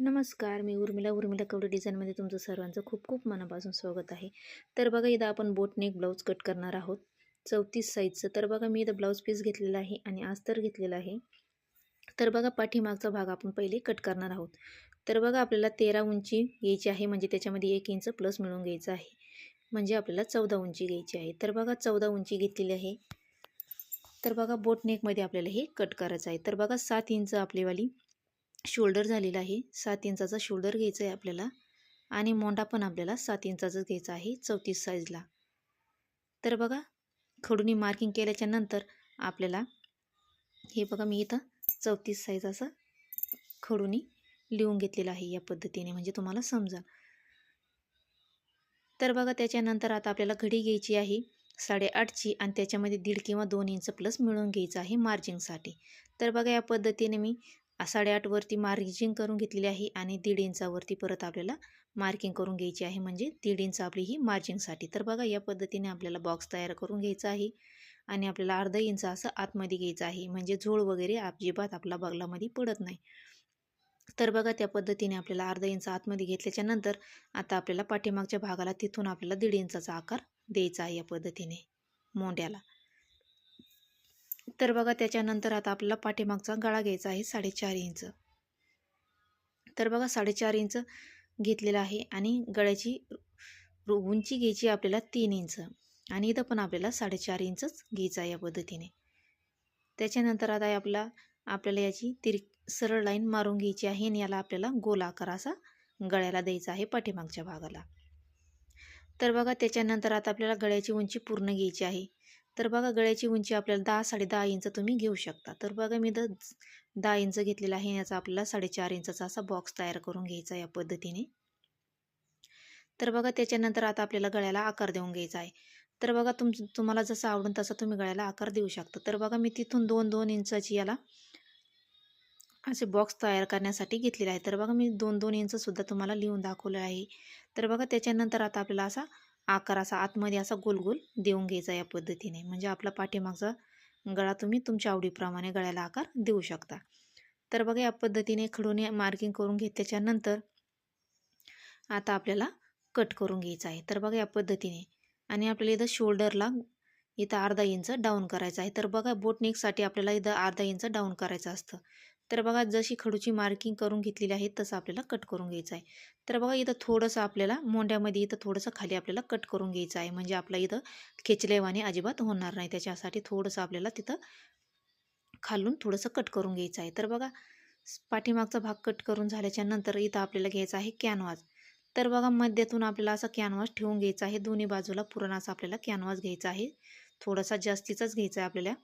नमस्कार मी उर्मिला. उर्मिला कवडे डिझाईनमध्ये तुमचं सर्वांचं खूप खूप मनापासून स्वागत आहे. तर बघा इथं आपण बोटनेक ब्लाऊज कट करणार आहोत. चौतीस साईजचं तर बघा मी इथं ब्लाऊज पीस घेतलेला आहे आणि अस्तर घेतलेला आहे. तर बघा पाठीमागचा भाग आपण पहिले कट करणार आहोत. तर बघा आपल्याला तेरा उंची घ्यायची आहे म्हणजे त्याच्यामध्ये एक इंच प्लस मिळून घ्यायचं आहे. म्हणजे आपल्याला चौदा उंची घ्यायची आहे. तर बघा चौदा उंची घेतलेली आहे. तर बघा बोटनेकमध्ये आपल्याला हे कट करायचं आहे. तर बघा सात इंच आपलीवाली शोल्डर झालेला आहे. सात इंचाचा शोल्डर घ्यायचा आहे आपल्याला. आणि मोंडा पण आपल्याला सात इंचाचाच घ्यायचा आहे चौतीस साईजला तर बघा खडूनी मार्किंग केल्याच्यानंतर आपल्याला हे बघा मी इथं चौतीस साईज असं खडूनी लिहून घेतलेलं आहे या पद्धतीने. म्हणजे तुम्हाला समजा. तर बघा त्याच्यानंतर आता आपल्याला घडी घ्यायची आहे साडेआठची आणि त्याच्यामध्ये दीड किंवा दोन इंच प्लस मिळून घ्यायचं आहे मार्जिंगसाठी तर बघा या पद्धतीने मी साडेआठवरती मार्जिंग करून घेतलेली आहे आणि दीड इंचावरती परत आपल्याला मार्किंग करून घ्यायची आहे. म्हणजे दीड इंच आपली ही मार्जिंगसाठी. तर बघा या पद्धतीने आपल्याला बॉक्स तयार करून घ्यायचा आहे आणि आपल्याला अर्धा इंच असं आतमध्ये घ्यायचं आहे. म्हणजे झोळ वगैरे अजिबात आपला बगलामध्ये पडत नाही. तर बघा त्या पद्धतीने आपल्याला अर्धा इंच आतमध्ये घेतल्याच्या नंतर आता आपल्याला पाठीमागच्या भागाला तिथून आपल्याला दीड इंचाचा आकार द्यायचा आहे या पद्धतीने मोंड्याला तर बघा त्याच्यानंतर आता आपल्याला पाठीमागचा गळा घ्यायचा आहे साडेचार इंच. तर बघा साडेचार इंच घेतलेला आहे आणि गळ्याची उंची घ्यायची आपल्याला तीन इंच. आणि इथं पण आपल्याला साडेचार इंचच घ्यायचा आहे या पद्धतीने. त्याच्यानंतर आता आपला आपल्याला याची तिर सरळ लाईन मारून घ्यायची आहे आणि याला आपल्याला गोल आकार असा गळ्याला द्यायचा आहे पाठीमागच्या भागाला. तर बघा त्याच्यानंतर आता आपल्याला गळ्याची उंची पूर्ण घ्यायची आहे. तर बघा गळ्याची उंची आपल्याला दहा साडे दहा इंच तुम्ही घेऊ शकता. तर बघा मी द दहा इंच घेतलेला आहे. याचा आपल्याला साडेचार इंचाचा असा बॉक्स तयार करून घ्यायचा या पद्धतीने. तर बघा त्याच्यानंतर आता आपल्याला गळ्याला आकार देऊन घ्यायचा आहे. तर बघा तुम तुम्हाला जसं आवडून तसं तुम्ही गळ्याला आकार देऊ शकता. तर बघा मी तिथून दोन दोन इंचाची याला असे बॉक्स तयार करण्यासाठी घेतलेले आहे. तर बघा मी दोन दोन इंचसुद्धा तुम्हाला लिहून दाखवलं आहे. तर बघा त्याच्यानंतर आता आपल्याला असा आकार असा आतमध्ये असा गोल गोल देऊन घ्यायचा या पद्धतीने. म्हणजे आपला पाठीमागचा गळा तुम्ही तुमच्या आवडीप्रमाणे गळ्याला आकार देऊ शकता. तर बघा या पद्धतीने खडूने मार्किंग करून घेतल्याच्यानंतर आता आपल्याला कट करून घ्यायचं आहे. तर बघा या पद्धतीने आणि आपल्याला इथं शोल्डरला इथं अर्धा इंच डाऊन करायचं आहे. तर बघा बोटनेकसाठी आपल्याला इथं अर्धा इंच डाऊन करायचं असतं. तर बघा जशी खडूची मार्किंग करून घेतलेली आहे तसं आपल्याला कट करून घ्यायचं आहे. तर बघा इथं थोडंसं आपल्याला मोंड्यामध्ये इथं थोडंसं खाली आपल्याला कट करून घ्यायचं आहे. म्हणजे आपला इथं खेचलेवाने अजिबात होणार नाही. त्याच्यासाठी थोडंसं आपल्याला तिथं खालून थोडंसं कट करून घ्यायचं आहे. तर बघा पाठीमागचा भाग कट करून झाल्याच्यानंतर इथं आपल्याला घ्यायचा आहे कॅनवास तर बघा मध्यातून आपल्याला असा कॅनवास ठेवून घ्यायचा आहे. दोन्ही बाजूला पुरण असा आपल्याला कॅनवास घ्यायचा आहे. थोडासा जास्तीचाच घ्यायचा आहे आपल्याला.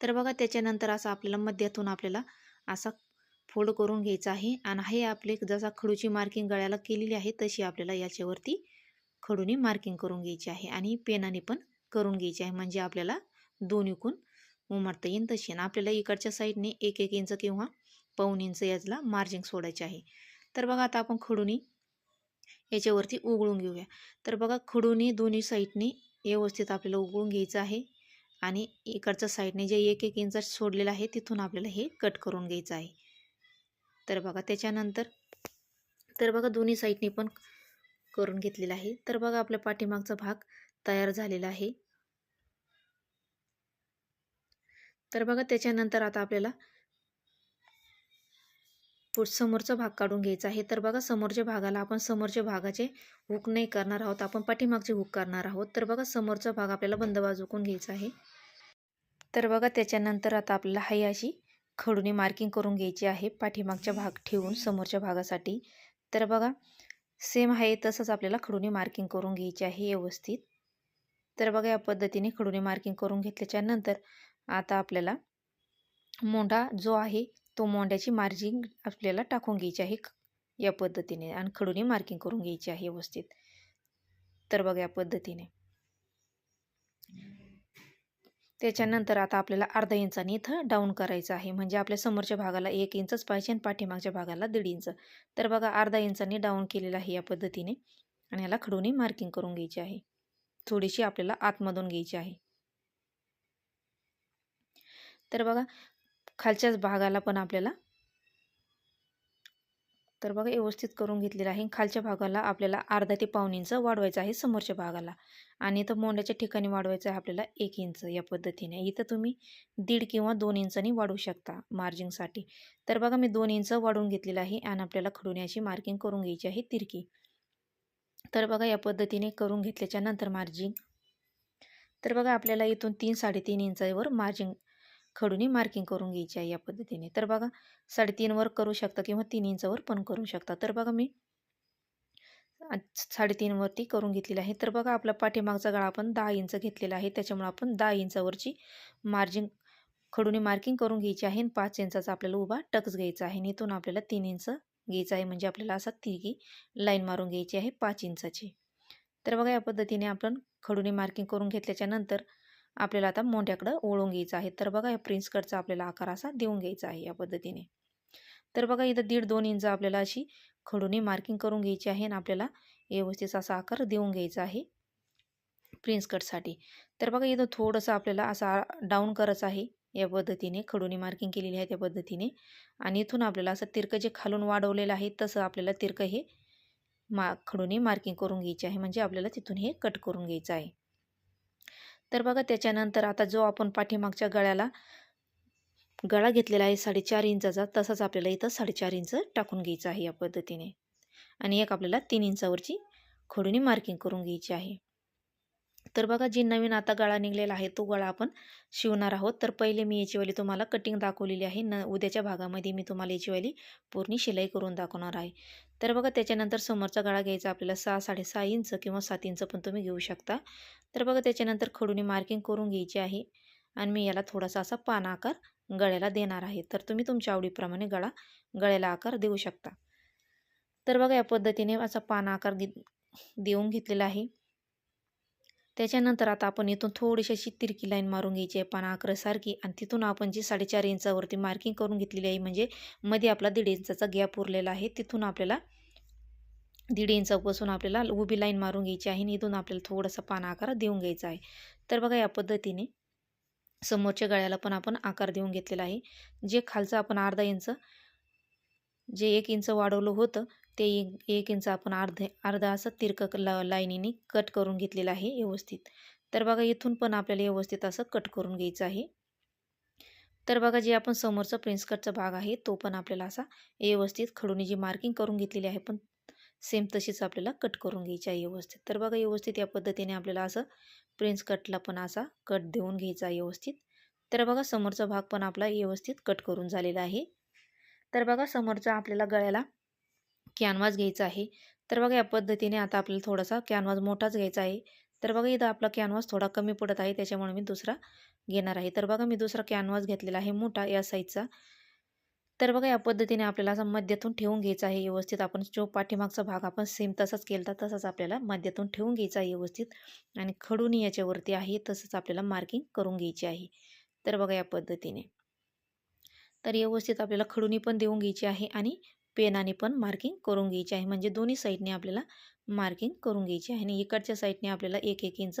तर बघा त्याच्यानंतर असं आपल्याला मध्यातून आपल्याला असा फोल्ड करून घ्यायचा आहे. आणि हे आपले जसा खडूची मार्किंग गळ्याला केलेली आहे तशी आपल्याला याच्यावरती खडूने मार्किंग करून घ्यायची आहे. आणि पेनाने पण करून घ्यायची आहे. म्हणजे आपल्याला दोन इकून उमरता येईल तशी. आणि आपल्याला इकडच्या साईडने एक एक इंच किंवा पाऊन इंच याचला मार्जिंग सोडायचे आहे. तर बघा आता आपण खडूनी याच्यावरती उघळून घेऊया. तर बघा खडूने दोन्ही साईडने व्यवस्थित आपल्याला उघळून घ्यायचं आहे. आणि इकडच्या साईडने जे एक एक इंच सोडलेलं आहे तिथून आपल्याला हे कट करून घ्यायचं आहे. तर बघा त्याच्यानंतर तर बघा दोन्ही साईडने पण करून घेतलेला आहे. तर बघा आपल्या पाठीमागचा भाग तयार झालेला आहे. तर बघा त्याच्यानंतर आता आपल्याला पुढ समोरचा भाग काढून घ्यायचा. आहे तर बघा समोरच्या भागाला आपण समोरच्या भागाचे हुक नाही करणार आहोत. आपण पाठीमागचे हुक करणार आहोत. तर बघा समोरचा भाग आपल्याला बंद बाजूकून घ्यायचा आहे. तर बघा त्याच्यानंतर आता आपल्याला हाय अशी खडूने मार्किंग करून घ्यायची आहे. पाठीमागच्या भाग ठेवून समोरच्या भागासाठी. तर बघा सेम आहे तसंच आपल्याला खडूने मार्किंग करून घ्यायची आहे व्यवस्थित. तर बघा या पद्धतीने खडूने मार्किंग करून घेतल्याच्यानंतर आता आपल्याला मोंढा जो आहे तो मोंड्याची मार्जिंग आपल्याला टाकून घ्यायची आहे या पद्धतीने आणि खडूने मार्किंग करून घ्यायची आहे व्यवस्थित. तर बघा या पद्धतीने. त्याच्यानंतर आता आपल्याला अर्धा इंचाने इथं डाऊन करायचं आहे. म्हणजे आपल्या समोरच्या भागाला एक इंचच पाहिजे आणि पाठीमागच्या भागाला दीड इंच. तर बघा अर्धा इंचाने डाऊन केलेलं आहे या पद्धतीने. आणि याला खडूने मार्किंग करून घ्यायची आहे. थोडीशी आपल्याला आतमधून घ्यायची आहे. तर बघा खालच्याच भागाला पण आपल्याला तर बघा व्यवस्थित करून घेतलेलं आहे. खालच्या भागाला आपल्याला अर्धा ते पाऊन इंच वाढवायचं आहे समोरच्या भागाला. आणि इथं मोंड्याच्या ठिकाणी वाढवायचं आहे आपल्याला एक इंच या पद्धतीने. इथं तुम्ही दीड किंवा दोन इंचांनी वाढवू शकता मार्जिंगसाठी तर बघा मी दोन इंच वाढवून घेतलेलं आहे आणि आपल्याला खडून मार्किंग करून घ्यायची आहे तिरकी. तर बघा या पद्धतीने करून घेतल्याच्या नंतर मार्जिंग तर बघा आपल्याला इथून तीन साडेतीन इंचावर मार्जिंग खडूने मार्किंग करून घ्यायची आहे या पद्धतीने. तर बघा साडेतीनवर करू शकता किंवा तीन इंचावर पण करू शकता. तर बघा मी साडेतीनवरती करून घेतलेली आहे. तर बघा आपला पाठीमागचा गळा आपण दहा इंच घेतलेला आहे. त्याच्यामुळे आपण दहा इंचावरची मार्जिंग खडूने मार्किंग करून घ्यायची आहे आणि पाच इंचाचा आपल्याला उभा टक्स घ्यायचा आहे. आणि इथून आपल्याला तीन इंच घ्यायचं आहे. म्हणजे आपल्याला असा तिघी लाईन मारून घ्यायची आहे पाच इंचाची. तर बघा या पद्धतीने आपण खडूने मार्किंग करून घेतल्याच्या नंतर आपल्याला आता मोंढ्याकडं ओळून घ्यायचं आहे. तर बघा या प्रिन्स कटचा आपल्याला आकार असा देऊन घ्यायचा आहे या पद्धतीने. तर बघा इथं दीड दोन इंच आपल्याला अशी खडूने मार्किंग करून घ्यायची आहे आणि आपल्याला व्यवस्थित असा आकार देऊन घ्यायचा आहे प्रिन्स कटसाठी तर बघा इथं थोडंसं आपल्याला असा डाऊन करत आहे या पद्धतीने खडूने मार्किंग केलेली आहे त्या पद्धतीने. आणि इथून आपल्याला असं तिरकं जे खालून वाढवलेलं आहे तसं आपल्याला तिरकं हे मा खडूने मार्किंग करून घ्यायची आहे. म्हणजे आपल्याला तिथून हे कट करून घ्यायचं आहे. तर बघा त्याच्यानंतर आता जो आपण पाठीमागच्या गळ्याला गळा घेतलेला आहे साडेचार इंचाचा तसाच आपल्याला इथं साडेचार इंच टाकून घ्यायचं आहे या पद्धतीने. आणि एक आपल्याला तीन इंचावरची खडूनी मार्किंग करून घ्यायची आहे. तर बघा जी नवीन आता गळा निघलेला आहे तो गळा आपण शिवणार आहोत. तर पहिले मी याचीवाली तुम्हाला कटिंग दाखवलेली आहे. न उद्याच्या भागामध्ये मी तुम्हाला याचीवाली पूर्ण शिलाई करून दाखवणार आहे. तर बघा त्याच्यानंतर समोरचा गळा घ्यायचा आपल्याला सहा साडेसहा इंच किंवा सात इंच पण तुम्ही घेऊ शकता. तर बघा त्याच्यानंतर खडूने मार्किंग करून घ्यायची आहे आणि मी याला थोडासा असा पान आकार गळ्याला देणार आहे. तर तुम्ही तुमच्या आवडीप्रमाणे गळा गळ्याला आकार देऊ शकता. तर बघा या पद्धतीने असा पान आकार देऊन घेतलेला आहे. त्याच्यानंतर आता आपण इथून थोडीशी अशी तिरकी लाईन मारून घ्यायची आहे पाना अकरासारखी आणि तिथून आपण जी साडेचार इंचावरती मार्किंग करून घेतलेली आहे म्हणजे मध्ये आपला दीड इंचाचा गॅप उरलेला आहे. तिथून आपल्याला दीड इंचापासून आपल्याला उभी लाईन मारून घ्यायची आहे आणि इथून आपल्याला थोडासा पाना आकार देऊन घ्यायचा आहे. तर बघा या पद्धतीने समोरच्या गळ्याला पण आपण आकार देऊन घेतलेला आहे. जे खालचं आपण अर्धा इंच जे एक इंच वाढवलं होतं ते एक इंच आपण अर्धे अर्धा असं तिरक ला लाईनीने कट करून घेतलेलं आहे व्यवस्थित. तर बघा इथून पण आपल्याला व्यवस्थित असं कट करून घ्यायचं आहे. तर बघा जे आपण समोरचा प्रिन्स कटचा भाग आहे तो पण आपल्याला असा व्यवस्थित खडून जी मार्किंग करून घेतलेली आहे पण सेम तशीच आपल्याला कट करून घ्यायची आहे व्यवस्थित. तर बघा व्यवस्थित या पद्धतीने आपल्याला असं प्रिन्स कटला पण असा कट देऊन घ्यायचा आहे व्यवस्थित. तर बघा समोरचा भाग पण आपला व्यवस्थित कट करून झालेला आहे. तर बघा समोरचा आपल्याला गळ्याला कॅनव्हास घ्यायचा आहे. तर बघा या पद्धतीने आता आपल्याला थोडासा कॅनव्हास मोठाच घ्यायचा आहे. तर बघा इथं आपला कॅनव्हास थोडा कमी पडत आहे त्याच्यामुळे मी दुसरा घेणार आहे. तर बघा मी दुसरा कॅनव्हास घेतलेला आहे मोठा या साईजचा. तर बघा या पद्धतीने आपल्याला असा मध्यातून ठेवून घ्यायचा आहे व्यवस्थित. आपण जो पाठीमागचा भाग आपण सेम तसाच केला तसाच आपल्याला मध्यातून ठेवून घ्यायचा आहे व्यवस्थित. आणि खडून याच्यावरती आहे तसंच आपल्याला मार्किंग करून घ्यायची आहे. तर बघा या पद्धतीने. तर व्यवस्थित आपल्याला खडूनी पण देऊन घ्यायची आहे आणि पेनाने पण मार्किंग करून घ्यायची आहे. म्हणजे दोन्ही साईडने आपल्याला मार्किंग करून घ्यायची आहे आणि इकडच्या साईडने आपल्याला एक एक इंच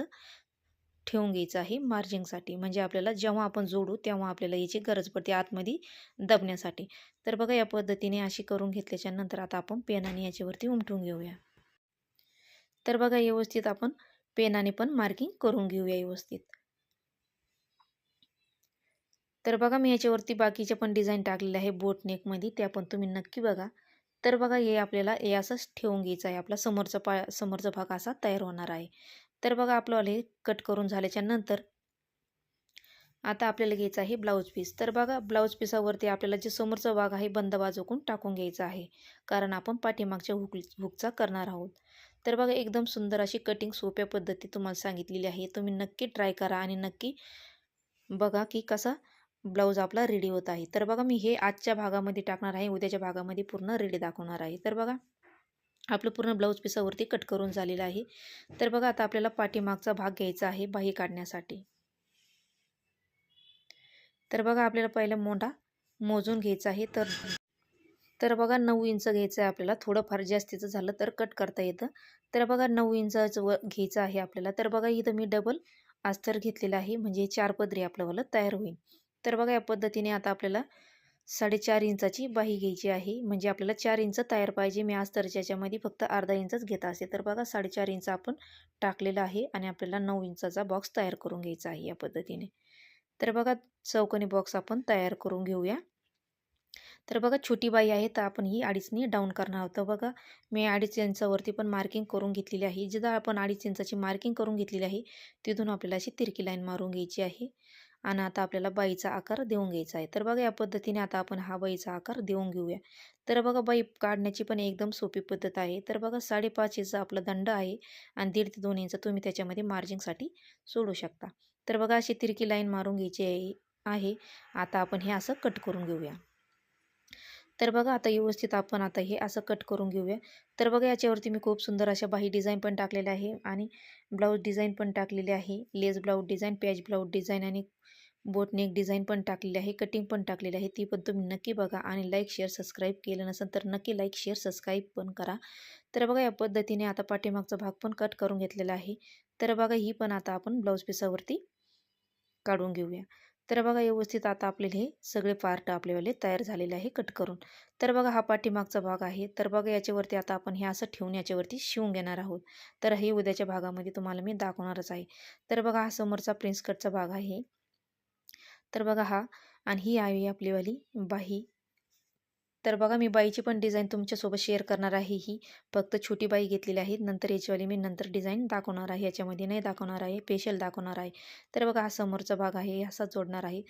ठेवून घ्यायचं आहे मार्जिंगसाठी म्हणजे आपल्याला जेव्हा आपण जोडू तेव्हा आपल्याला याची गरज पडते आतमध्ये दबण्यासाठी. तर बघा या पद्धतीने अशी करून घेतल्याच्या नंतर आता आपण पेनाने याच्यावरती उमटून घेऊया. तर बघा व्यवस्थित आपण पेनाने पण मार्किंग करून घेऊया व्यवस्थित. तर बघा मी याच्यावरती बाकीचे पण डिझाईन टाकलेले आहे बोट नेकमध्ये. त्या पण तुम्ही नक्की बघा. तर बघा हे आपल्याला हे असंच ठेवून घ्यायचं आहे. आपला समोरचा पा समोरचा भाग असा तयार होणार आहे. तर बघा आपलं हे कट करून झाल्याच्यानंतर आता आपल्याला घ्यायचं आहे ब्लाऊज पीस. तर बघा ब्लाऊज पीसावरती आपल्याला जे समोरचा भाग आहे बंद बाजूकून टाकून घ्यायचा आहे. कारण आपण पाठीमागच्या हुक हुकचा करणार आहोत. तर बघा एकदम सुंदर अशी कटिंग सोप्या पद्धती तुम्हाला सांगितलेली आहे. तुम्ही नक्की ट्राय करा आणि नक्की बघा की कसा ब्लाऊज आपला रेडी होत आहे. तर बघा मी हे आजच्या भागामध्ये टाकणार आहे. उद्याच्या भागामध्ये पूर्ण रेडी दाखवणार आहे. तर बघा आपलं पूर्ण ब्लाऊज पिसावरती कट करून झालेलं आहे. तर बघा आता आपल्याला पाठीमागचा भाग घ्यायचा आहे बाही काढण्यासाठी. तर बघा आपल्याला पहिला मोंढा मोजून घ्यायचा आहे. तर तर बघा नऊ इंच घ्यायचं आहे आपल्याला. थोडंफार जास्तीचं झालं तर कट करता येतं. तर बघा नऊ इंचाचं व घ्यायचं आहे आपल्याला. तर बघा इथं मी डबल अस्तर घेतलेलं आहे. म्हणजे चार पदरी आपल्यावालं तयार होईल. तर बघा या पद्धतीने आता आपल्याला साडेचार इंचाची बाही घ्यायची आहे. म्हणजे आपल्याला चार इंच तयार पाहिजे. मी आज तर याच्यामध्ये फक्त अर्धा इंचच घेत असते तर बघा साडेचार इंच आपण टाकलेलं आहे आणि आपल्याला नऊ इंचाचा बॉक्स तयार करून घ्यायचा आहे या पद्धतीने. तर बघा चौकोनी बॉक्स आपण तयार करून घेऊया. तर बघा छोटी बाई आहे तर आपण ही अडीचनी डाऊन करणार आहोत. बघा मी अडीच इंचावरती पण मार्किंग करून घेतलेली आहे. जिथं आपण अडीच इंचाची मार्किंग करून घेतलेली आहे तिथून आपल्याला अशी तिरकी लाईन मारून घ्यायची आहे. आणि आता आपल्याला बाईचा आकार देऊन घ्यायचा आहे. तर बघा या पद्धतीने आता आपण हा बाईचा आकार देऊन घेऊया. तर बघा बाई काढण्याची पण एकदम सोपी पद्धत आहे. तर बघा साडेपाच इंचा आपला दंड आहे आणि दीड ते दोन इंच तुम्ही त्याच्यामध्ये मार्जिंगसाठी सोडू शकता. तर बघा अशी तिरकी लाईन मारून घ्यायची आहे आहे. आता आपण हे असं कट करून घेऊया. तर बघा आता व्यवस्थित आपण आता हे असं कट करून घेऊया. तर बघा याच्यावरती मी खूप सुंदर अशा बाही डिझाईन पण टाकलेल्या आहे आणि ब्लाऊज डिझाईन पण टाकलेली आहे. Lace blouse design patch blouse design आणि बोटनेक डिझाईन पण टाकलेली आहे कटिंग पण टाकलेली आहे. ती पण तुम्ही नक्की बघा आणि लाईक शेअर सबस्क्राईब केलं नसेल तर नक्की लाईक शेअर सबस्क्राईब पण करा. तर बघा या पद्धतीने आता पाठीमागचा भाग पण कट करून घेतलेला आहे. तर बघा ही पण आता आपण ब्लाऊज पिसावरती काढून घेऊया. तर बघा व्यवस्थित आता आपल्याला हे सगळे पार्ट आपल्यावाले तयार झालेले आहे कट करून. तर बघा हा पाठीमागचा भाग आहे. तर बघा याच्यावरती आता आपण हे असं ठेवून याच्यावरती शिवून घेणार आहोत. तर हे उद्याच्या भागामध्ये तुम्हाला मी दाखवणारच आहे. तर बघा हा समोरचा प्रिन्स कटचा भाग आहे. तर बघा हा आणि ही आहे आपलीवाली बाही तर बघा मी बाईची पण डिझाईन तुमच्यासोबत शेअर करणार आहे ही. फक्त छोटी बाई घेतलेली आहे नंतर याचीवाली मी नंतर डिझाईन दाखवणार आहे याच्यामध्ये नाही दाखवणार आहे पेशल दाखवणार आहे. तर बघा हा समोरचा भाग आहे असा जोडणार आहे.